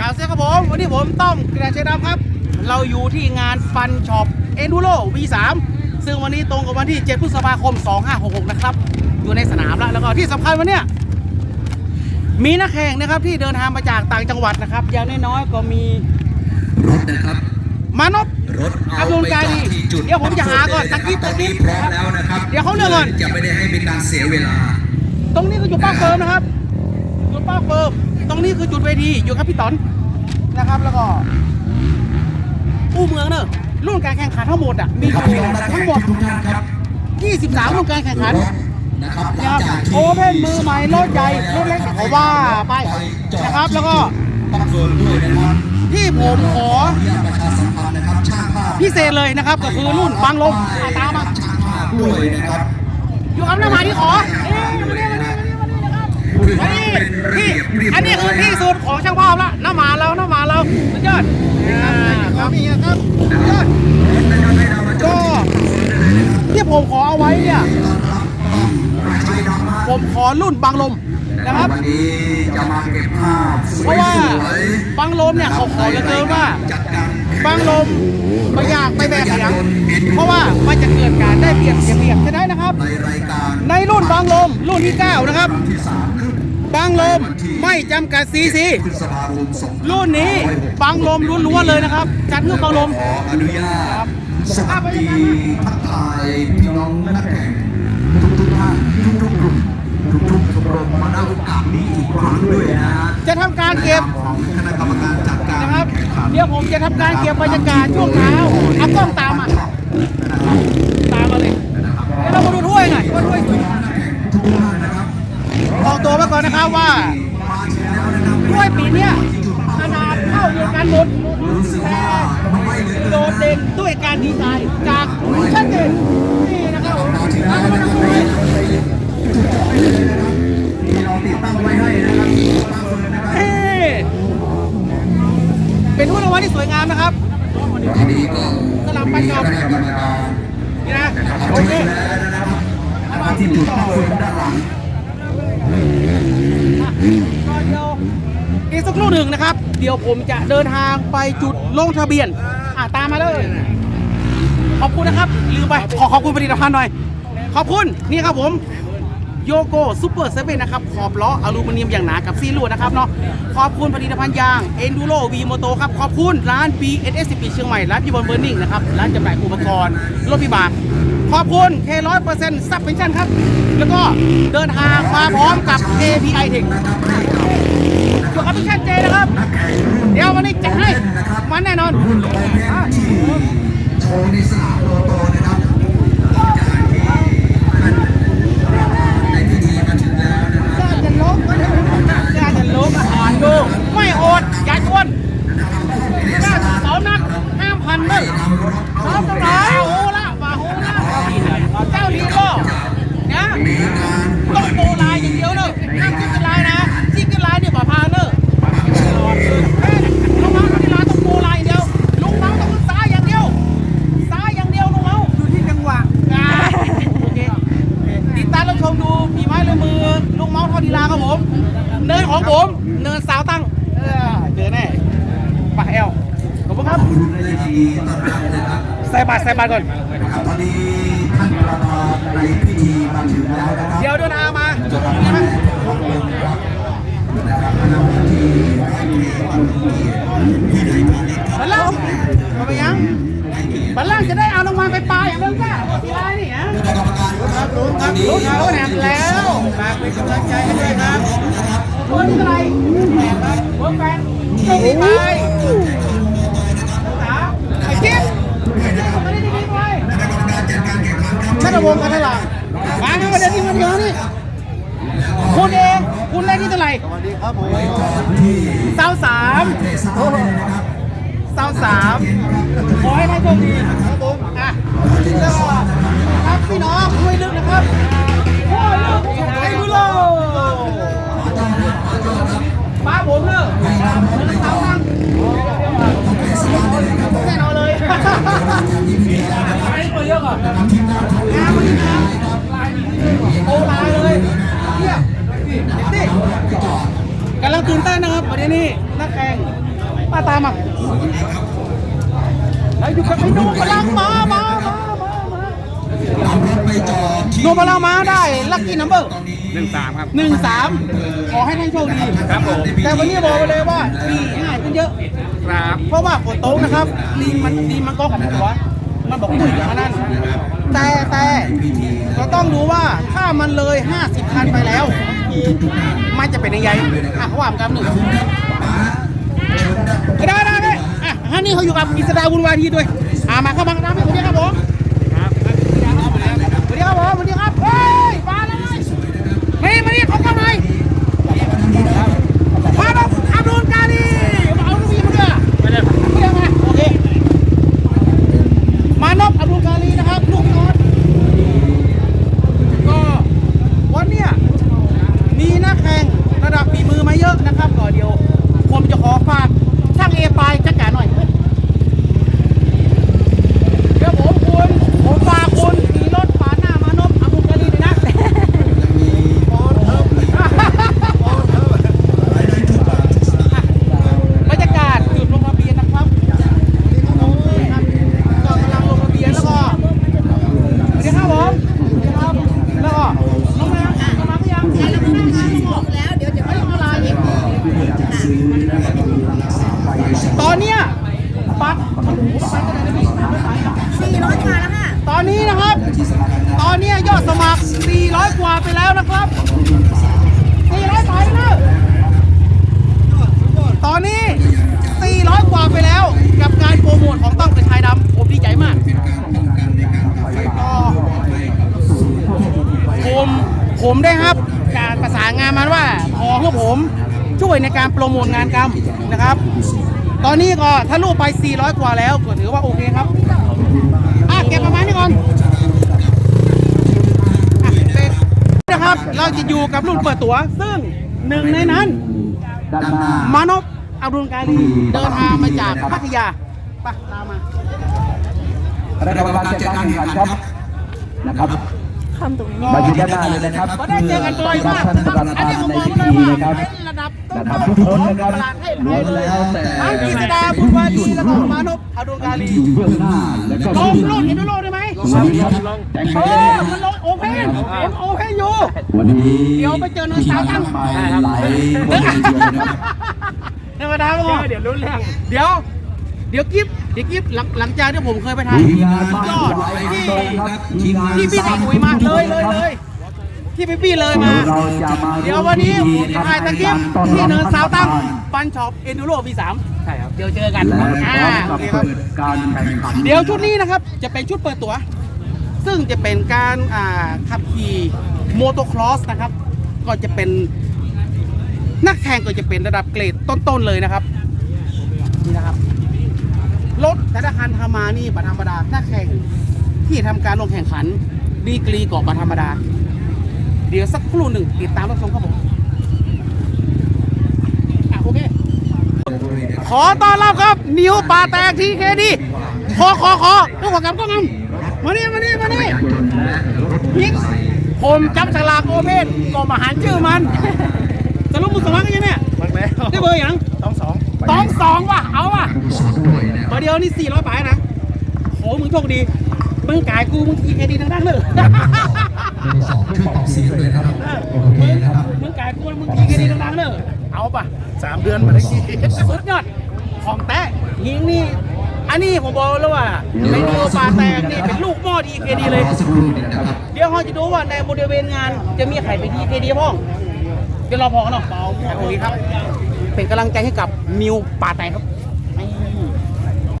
กล่าวเสียครับผม วันนี้ผมต้อมกระเชยดำครับ เราอยู่ที่งานฟันช็อปเอ็นดูโร V3 ซึ่งวันนี้ตรงกับวันที่ 7 พฤษภาคม 2566 นะครับ อยู่ในสนามแล้วแล้วก็ที่สำคัญวันเนี้ยมีนักแข่งนะครับที่เดินทางมาจากต่างจังหวัดนะครับ อย่างน้อยๆก็มีรถนะครับ มานพรถอับดุลกาดีที่จุดเดี๋ยวผมจะหาก่อนตะตะกี้กี้ตอนนี้ตะกี้พร้อมแล้วนะครับเดี๋ยวเขาเลือกก่อนจะไม่ได้ให้เป็นการเสียเวลา ตรงนี้คือจุดป้าเฟิร์มนะครับจุดป้าเฟิร์ม ตรงนี้คือจุดเวทีอยู่กับพี่ต๋อนนะครับ แล้วก็อู้เมืองเนอะรุ่นการแข่งขันทั้งหมดอะมีครับอยู่พี่น้องนักแข่ทั้งงหมดทุกท่านครับ23รุ่นการแข่งขันรถนะครับหลันะงครับจากที่โอเพนมือใหม่รถใหญ่รถเล็กเขาว่าไปนะครับ แล้วก็ต้องโดนด้วยนะครับที่ผมขอขออนุญาตประชาสัมพันธ์นะครับช่างภาพพิเศษเลยนะครับ ก็คือรุ่นบังลมอะตามมาช่างภาพด้วยนะครับอยู่กับน้ามาที่ขอเอ๊ะ พี่อันนี้คือที่สุดของช่างภาพละน้าหมาเราน้าหมาเราสุดยอดอ่าครับนี่ครับสุดยอดก็ที่ผมขอเอาไว้เนี่ยผมขอรุ่นบังลมนะครับวันนี้จะมาเก็บภาพสเพวยราะว่าๆบังลมเนี่ยเขาขอเหลือเกินว่าจัดการบังลมไม่อยากไปแบบเสียงเพราะว่ามันจะเกิดการได้เปรียบเสียเปรียบใช่ไหมนะครับในรายการในรุ่นบางลมรุ่นที่9นะครับที่สามคือ บางลมไม่จำกัดซีซีพฤษภาคมสองรุ่นนี้บางลมล้วนๆเลยนะครับ จัดเพื่อบางลมขออนุญาตสวัสดีทักทายพี่น้องนักแข่งทุกทุกๆท่านทุกทุกๆกลุ่มทุกทุกๆชมรมมาณโอกาสนี้อีกครั้งด้วยนะฮะจะทำการเก็บของคณะกรรมการจัดการนะครับแข่งขันเดี๋ยวผมจะทำการเก็บบรรยากาศช่วงเช้าเอากล้องตามมาตามมาเลยเดี๋ยวเรามาดูถ้วยหน่อยว่าถ้วยสวย ตัวมาก่อนนะครับว่ามาถึงแล้วยปีเนี้ยขนาดเท่าเดียวกันหมดรู้สึกว่โดดเด่นด้วยการดีไซน์จากชัดเจนนี่นะครับผมแล้วก็มาดูถ้วยที่เราติดตั้งไว้ให้นะครับตั้งเลยนะครับเฮ้เป็นถ้วยรางวัลที่สวยงามนะครับทีนี้ก็สลับไปกับคณะกรรมารนี่นะโอเคแล้วนะครับที่จุดตั้งฟืนด้านหลังก็เดี๋ยว อีกสักครู่หนึ่งนะครับ เดี๋ยวผมจะเดินทางไปจุดลงทะเบียน อะตามมาเลย ขอบคุณนะครับลืมไปขอขอบคุณผลิตภัณฑ์หน่อย ขอบคุณนี่ครับผมโยโกซูเปอร์เซเว่นนะครับ ขอบล้ออลูมิเนียมอย่างหนากับซีลูดนะครับเนาะขอบคุณผลิตภัณฑ์ยาง Enduro V Moto ครับ ขอบคุณร้าน BSSP เชียงใหม่ ร้านพี่บอลเบอร์นิ่งนะครับ ร้านจำหน่ายอุปกรณ์ รถพิบาก ขอบคุณ K100% ซับเพนชั่นครับ แล้วก็เดินทางมาพร้อมกับ KPI Tech อยู่กับพี่ชัดเจนนะครับ เดี๋ยววันนี้จัดให้ มันแน่นอนรุ่นโอเพนที่โชว์ในสนามโลโตนะครับจากที่ในพิธีมาถึงแล้วนะครับ กล้าจะลบกล้าจะลบอาหารดูไม่อดอย่าชวนกล้าสองนักห้ามพันเลยสองตรงไหนโอ้ละมาโอ้ละเจ้าดีก็นะต้องโปรลายอย่างเดียวเนอะห้ามจิ้มกันลายนะจิ้มกันลายเนี่ยบ่พาเนอะเฮ้ยลุงเมาส์ที่ร้านต้องโปรลายอย่างเดียวลุงเมาส์ต้องซ้ายอย่างเดียวซ้ายอย่างเดียวลุงเมาส์อยู่ที่จังหวะอ่าโอเค ติดตามรับชมดูฝีไม้ลายมือลุงเมาส์ทอดีลาครับผม เนินของผม เนินสาวตั้งเออเจอแน่ปะแอลขอบคุณครับ รุ่นใน ทีต้อนรับนะครับใส่บาตรใส่บาตรก่อนครับตอนนี้ท่านประธานในพิธีมาถึงแล้วนะครับเดี๋ยวเดินทางมาจะทำให้พวกเราครับนะครับคณะที่ให้เกียรติวันเกียรติที่ได้มาในครับบัลลังก์มาไปยังบัลลังก์จะได้เอารางวัลไปปลายอย่างเรื่องก้าทีไรนี่ฮะคณะกรรมการครับรู้ครับรู้เขาแหนมแล้วฝากเป็นกำลังใจให้ด้วยครับคนที่อะไรแหนมครับหัวแฟนโชคดีไปไอ้จิ๊บไม่ได้ดีไป คณะกรรมการจัดการแข่งขั นครับวงศ์กันเท่าไหร่มาครับประเด็นที่มันเยอะนี่คุณเองคุณเล่นที่เท่าไหร่สวัสดีคร้าสามเทศบาลเลยนะครับเศร้าสามขอให้ท่านโชคดีครับผมอะแล้วก็ครับพี่น้องคุยลึกนะครับ นเต้นนะครับประเด็นนี้นักแข่งมาตามมาไอ้อยู่กับไอ้หนูพลังมามามามามาเอารถไปจอดที่หนูพลังมาได้ลัคกี้นัมเบอร์หนึ่งสามครับหนึ่งสามขอให้ท่านโชคดีครับผมแต่วันนี้บอกไปเลยว่าดีง่ายขึ้นเยอะครับเพราะว่าฝนตกนะครับลีมันลีมันก็ของหัวมันบอกตุ้ยอย่างนั้นแต่แต่เราต้องดูว่าถ้ามันเลย 50คันไปแล้ว มันจะเป็นยังไงอะความกันหนึ่งได้ได้ได้อะฮะนี่เขาอยู่กับอิสราบุญวาทีด้วยอ่ามาเข้ามาน้ำให้ผมด้วยครับผมสวัสดีครับผมสวัสดีครับเฮ้ยมาเลยมานี่มานี่เขาเข้ามามาแล้วอับดุลกาลีมาเอาลูกพี่มาด้วย ไม่ได้ ไม่ได้มาโอเค มานพอับดุลกาลีนะครับ ลูกพี่ออสก็วันเนี้ยมีนักแข่งระดับฝีมือมาเยอะนะครับก็เดี๋ยวผมจะขอฝากช่างเอปายจัดการหน่อย เดี๋ยวผมคุณผมฝากคุณขี่รถปาดหน้ามานพอับดุลกาลีเลยนะ บรรยากาศจุดลงทะเบียนนะครับโอ้ยครับก็กำลังลงทะเบียนแล้วก็สวัสดีครับผมสวัสดีครับ แล้วก็น้องแมวกำลังยัง แล้วพนักงานบอกแล้วเดี๋ยวจะ ไม่ ไม่ ต้องอะไรอีกตอนเนี้ยปัดไปกันเลยนะพี่ สี่ร้อยกว่าแล้วค่ะ ตอนนี้นะครับ ตอนเนี้ยยอดสมัคร 400 กว่าไปแล้วนะครับ 400ไปแล้วตอนนี้ 400 กว่าไปแล้ว กับการโปรโมทของต้องเป็นชายดำผมดีใจมากก็ผมผมได้ครับ การประสานงานมาว่าขอให้ผมช่วยในกา รโปรโมทงานกรรมนะครับ ตอนนี้ก็ถ้าลูกไป 400 กว่าแล้วก็ถือว่าโอเคครับอะเก็บประมาณนี้ก่อนอนะครับ เราจะอยู่กับรุ่นเปิดตัวซึ่งหนึ่งในนั้นด้านหน้ามานพอับดุลกาลีเดินทางมาจากพัทยาไปตามมาคณะกรรมการจัดการแข่งขันครับนะครับ มาอยู่ด้านหน้าเลยนะครับก็ได้เจอกันบ่อยมากท่านประธานอันนี้ผมในบอกพิเลยธีว่านะครับเป็นระดับต้นะครับนทุกคนนะครับตลาดให้ล้วนแล้วแต่ทั้งกฤษดาบุญวาดีแล้วก็มานพอับดุลกาลีที่อยู่เบื้องหน้าและก็ลงรุ่นอินโดโลได้ไหมวันนี้ครับแต่งเอไปอมันลงโอเพนผมโอเพนอยู่วันนี้เดี๋ยวไปเจอเนินที่สาวมาตั้งไปหลายคนทีเดียวนะครับธรรมดาครับผมเดี๋ยวรู้เรื่องเดี๋ยว เดี๋ยวกิฟเดี๋ยวกิฟหลังหลังจากที่ผมเคยไปถ่ายทีมงานบ้านยอดไว้ที่ตรงครับทีมงานที่พี่ติคุยมาเลยเลยเลยที่พี่พี่เลยมาเราจะมา เดี๋ยววันนี้ผมจะถ่ายตะกิฟที่เนินสาวตั้งและปันช็อปเอนดูโร V3 ใช่ครับเดี๋ยวเจอกันพร้อ่าอมโอกับเคครัเปิบดการแข่งขันเดี๋ยวชุดนี้นะครับจะเป็นชุดเปิดตัว ซึ่งจะเป็นการอ่าขับขี่โมโตครอสนะครับ ก็จะเป็นนักแข่งก็จะเป็นระดับเกรดต้นๆเลยนะครับนี่นะครับ รถแต่ละคันทำมานี่บัธรรมดานักแข่งที่ทำการลงแข่งขัน ดีกรีกว่าบัธรรมดา เดี๋ยวสักครู่หนึ่งติดตามรับชมครับผมโอเค ขอต้อนรับครับ นิวป่าแตกทีเคดีขอขอขอผู้ขอกับก็งำมานี่มานี่มานี่พิกผมจับฉลากโอเพนก็มาหารชื่อมันสรุปมึงสมัครกันยังเนี่ย เดียวนี่สี่ร้อยบาทนะโหมึงโชคดีมึงกายกูมึงทีเคดีทั้งนั้นเลยสองขึ้นปอกสีเลยครับโอเคมึงนะครับมึงกายกูมึงทีเคดีทั้งนั้นเลยเอาป่ะสามเดือนมาได้กี่สุดยอดของแท้ยิงนี่อันนี้ผมบอกแล้วว่าในนิวปลาแตกนี่เป็นลูกหม้อดีเคดีเลยรอสักครู่หนึงนะครับเดี๋ยวเราจะดูว่าในบริเวณงานจะมีใครไปดีเคดีพ้องเดี๋ยวเราพอกันเนาะเปล่าโอเคครับ เป็นกำลังใจให้กับนิวป่าแตกครับ